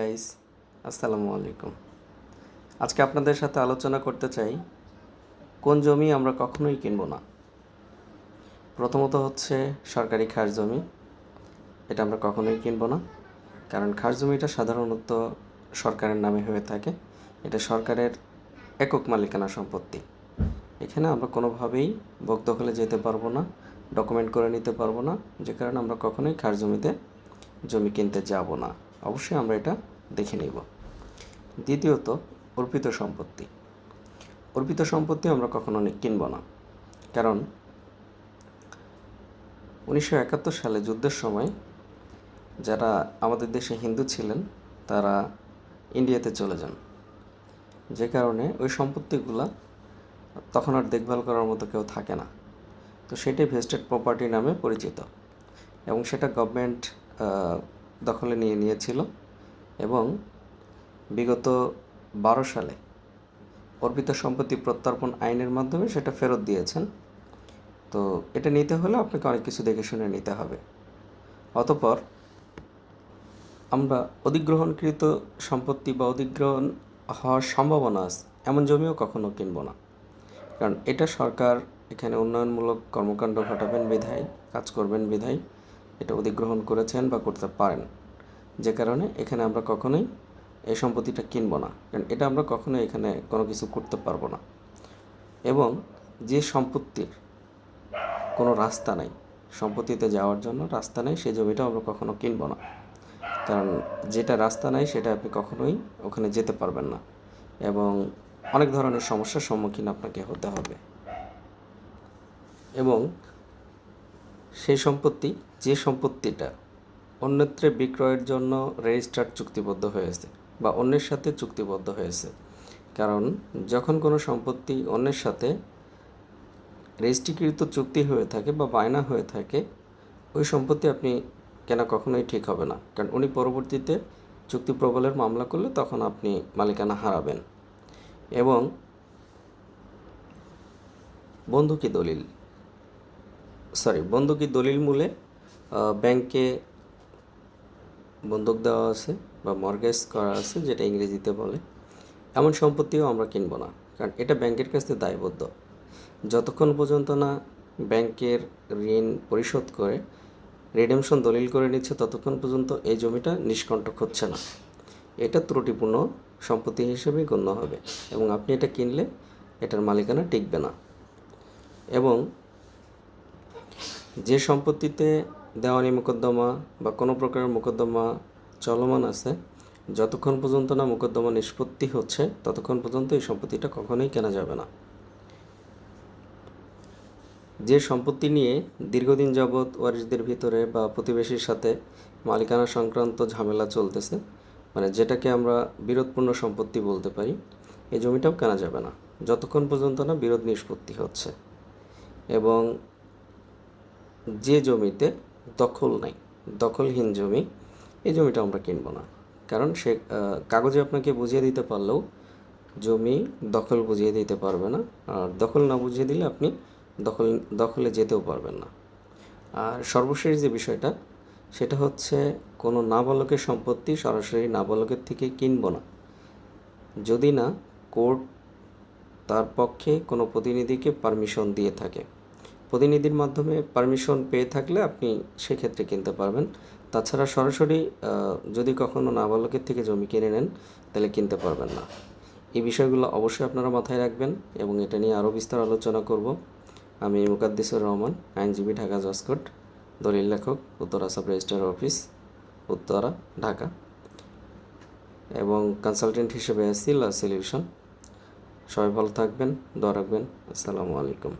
Guys আসসালামু আলাইকুম। আজকে আপনাদের সাথে আলোচনা করতে চাই, কোন জমি আমরা কখনোই কিনব না। প্রথমত হচ্ছে সরকারি খাস জমি, এটা আমরা কখনোই কিনব না। কারণ খাস জমিটা সাধারণত সরকারের নামে হয়ে থাকে, এটা সরকারের একক মালিকানা সম্পত্তি। এখানে আমরা কোনোভাবেই ভোগ দখলে যেতে পারব না ডকুমেন্ট করে নিতে পারব না, যে কারণে আমরা কখনোই খাস জমিতে জমি কিনতে যাব না। অবশ্যই আমরা এটা দেখে নিব। দ্বিতীয়ত, অর্পিত সম্পত্তি। অর্পিত সম্পত্তি আমরা কখনো কিনব না। কারণ উনিশশো একাত্তর সালে যুদ্ধের সময় যারা আমাদের দেশে হিন্দু ছিলেন, তারা ইন্ডিয়াতে চলে যান। যে কারণে ওই সম্পত্তিগুলা তখন আর দেখভাল করার মতো কেউ থাকে না। তো সেটাই ভেস্টেড প্রপার্টি নামে পরিচিত এবং সেটা গভর্নমেন্ট দখলে নিয়ে নিয়েছিল এবং বিগত বারো সালে অর্পিত সম্পত্তি প্রত্যর্পণ আইনের মাধ্যমে সেটা ফেরত দিয়েছেন। তো এটা নিতে হলে আপনাকে অনেক কিছু দেখে শুনে নিতে হবে। অতপর আমরা অধিগ্রহণকৃত সম্পত্তি বা অধিগ্রহণ হওয়ার সম্ভাবনা আছে এমন জমিও কখনো কিনবো না। কারণ এটা সরকার এখানে উন্নয়নমূলক কর্মকাণ্ড ঘটাবেন বিধায় কাজ করবেন বিধায় এটা অধিগ্রহণ করেছেন বা করতে পারেন। যে কারণে এখানে আমরা কখনোই এই সম্পত্তিটা কিনবো না। কারণ এটা আমরা কখনোই এখানে কোনো কিছু করতে পারব না। এবং যে সম্পত্তির কোনো রাস্তা নাই, সম্পত্তিতে যাওয়ার জন্য রাস্তা নেই সেই জমিটা আমরা কখনো কিনবো না। কারণ যেটা রাস্তা নাই, সেটা আপনি কখনোই ওখানে যেতে পারবেন না। এবং অনেক ধরনের সমস্যার সম্মুখীন আপনাকে হতে হবে। এবং সেই সম্পত্তি, যে সম্পত্তিটা অন্যত্রে বিক্রয়ের জন্য রেজিস্টার্ড চুক্তিবদ্ধ হয়েছে বা অন্যের সাথে চুক্তিবদ্ধ হয়েছে। কারণ যখন কোনো সম্পত্তি অন্যের সাথে রেজিস্ট্রিকৃত চুক্তি হয়ে থাকে বা বায়না হয়ে থাকে, ওই সম্পত্তি আপনি কেনা কখনোই ঠিক হবে না। কারণ উনি পরবর্তীতে চুক্তি প্রবলের মামলা করলে তখন আপনি মালিকানা হারাবেন। এবং বন্ধুকি দলিল? সরি বন্ধকি দলিল মূলে ব্যাংকে বন্ধক দেওয়া আছে বা মর্গেজ করা আছে, যেটা ইংরেজিতে বলে, এমন সম্পত্তিও আমরা কিনব না, কারণ এটা ব্যাংকের কাছে দায়বদ্ধ। যতক্ষণ পর্যন্ত না ব্যাংকের ঋণ পরিশোধ করে, রিডেমশন দলিল করে নিচ্ছে, ততক্ষণ পর্যন্ত এই জমিটা নিষ্কণ্টক হচ্ছে না। এটা ত্রুটিপূর্ণ সম্পত্তি হিসেবে গণ্য হবে এবং আপনি এটা কিনলে এটার মালিকানা টিকবে না। এবং যে সম্পত্তিতে দেওয়ানি মোকদ্দমা বা কোনো প্রকারের মোকদ্দমা চলমান আছে, যতক্ষণ পর্যন্ত না মোকদ্দমা নিষ্পত্তি হচ্ছে, ততক্ষণ পর্যন্ত এই সম্পত্তিটা কখনোই কেনা যাবে না। যে সম্পত্তি নিয়ে দীর্ঘদিন যাবৎ ওয়ারিসদের ভিতরে বা প্রতিবেশীর সাথে মালিকানা সংক্রান্ত ঝামেলা চলতেছে মানে যেটাকে আমরা বিরোধপূর্ণ সম্পত্তি বলতে পারি, এই জমিটাও কেনা যাবে না, যতক্ষণ পর্যন্ত না বিরোধ নিষ্পত্তি হচ্ছে। এবং যে জমিতে দখল নাই, দখলহীন জমি, এই জমিটা আমরা কিনবো না। কারণ সে কাগজে আপনাকে বুঝিয়ে দিতে পারলেও জমি দখল বুঝিয়ে দিতে পারবে না। আর দখল না বুঝিয়ে দিলে আপনি দখল, দখলে যেতেও পারবেন না। আর সর্বশেষ যে বিষয়টা, সেটা হচ্ছে কোনো নাবালকের সম্পত্তি সরাসরি নাবালকের থেকে কিনবো না। যদি না, কোর্ট তার পক্ষে কোনো প্রতিনিধিকে পারমিশন দিয়ে থাকে। প্রতিনিধির মাধ্যমে পারমিশন পেয়ে থাকলে আপনি সেক্ষেত্রে কিনতে পারবেন। তাছাড়া সরাসরি যদি কখনো নাবালকের থেকে জমি কিনে নেন, তাহলে কিনতে পারবেন না। এই বিষয়গুলো অবশ্যই আপনারা মাথায় রাখবেন এবং এটা নিয়ে আরও বিস্তার আলোচনা করব। আমি মুকাদ্দিসুর রহমান, আইনজীবী, ঢাকা জসকোট দলিল লেখক, Uttara sub registrar office, Uttara, Dhaka. এবং কনসালটেন্ট হিসেবে আছি লা সলিউশন। সবাই ভালো থাকবেন, দোয়া রাখবেন। আসসালামু আলাইকুম।